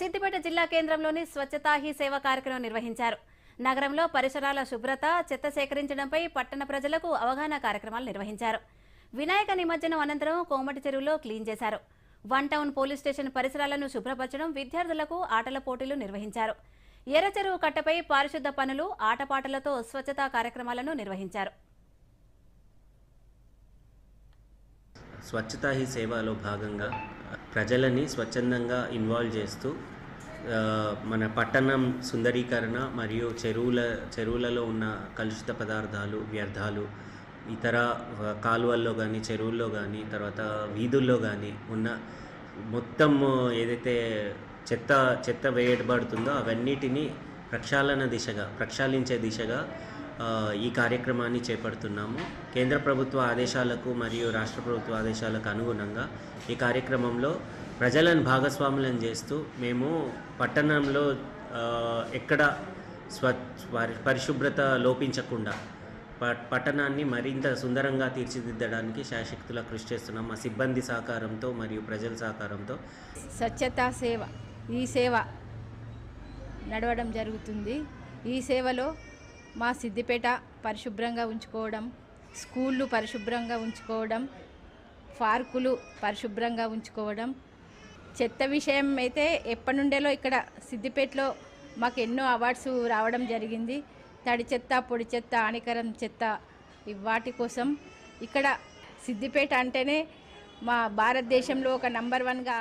సిద్దిపేట జిల్లా కేంద్రంలోని స్వచ్ఛతా హీ సేవ కార్యక్రమం నిర్వహించారు. నగరంలో పరిసరాల శుభ్రత చెత్త సేకరించడంపై పట్టణ ప్రజలకు అవగాహన కార్యక్రమాలు నిర్వహించారు. వినాయక నిమజ్జనం అనంతరం కోమటి చెరువులో క్లీన్ చేశారు. వన్ టౌన్ పోలీస్ స్టేషన్ పరిసరాలను శుభ్రపరచడం విద్యార్థులకు ఆటల పోటీలు నిర్వహించారు. ఎర్రచెరువు కట్టపై పారిశుద్ధ పనులు ఆటపాటలతో స్వచ్ఛతా కార్యక్రమాలను నిర్వహించారు. స్వచ్ఛతా హీ సేవలో భాగంగా ప్రజలని స్వచ్ఛందంగా ఇన్వాల్వ్ చేస్తూ మన పట్టణం సుందరీకరణ మరియు చెరువుల చెరువులలో ఉన్న కలుషిత పదార్థాలు వ్యర్థాలు ఇతర కాలువల్లో కానీ చెరువుల్లో కానీ తర్వాత వీధుల్లో కానీ ఉన్న మొత్తం ఏదైతే చెత్త చెత్త వేయబడుతుందో అవన్నిటినీ ప్రక్షాళన దిశగా ప్రక్షాళించే దిశగా ఈ కార్యక్రమాన్ని చేపడుతున్నాము. కేంద్ర ప్రభుత్వ ఆదేశాలకు మరియు రాష్ట్ర ప్రభుత్వ ఆదేశాలకు అనుగుణంగా ఈ కార్యక్రమంలో ప్రజలను భాగస్వాములను చేస్తూ మేము పట్టణంలో ఎక్కడ స్వ పరిశుభ్రత లోపించకుండా ప- పట్టణాన్ని మరింత సుందరంగా తీర్చిదిద్దడానికి శాశక్తులా కృషి చేస్తున్నాం. మా సిబ్బంది సహకారంతో మరియు ప్రజల సహకారంతో. స్వచ్ఛతా సేవ ఈ సేవ నడవడం జరుగుతుంది. ఈ సేవలో మా సిద్దిపేట పరిశుభ్రంగా ఉంచుకోవడం స్కూళ్ళు పరిశుభ్రంగా ఉంచుకోవడం పార్కులు పరిశుభ్రంగా ఉంచుకోవడం. చెత్త విషయం అయితే ఎప్పటి నుండేలో ఇక్కడ సిద్దిపేటలో మాకు ఎన్నో అవార్డ్స్ రావడం జరిగింది. తడి చెత్త పొడి చెత్త హానికరం చెత్త వాటి కోసం ఇక్కడ సిద్దిపేట అంటేనే మా భారతదేశంలో ఒక నంబర్ వన్గా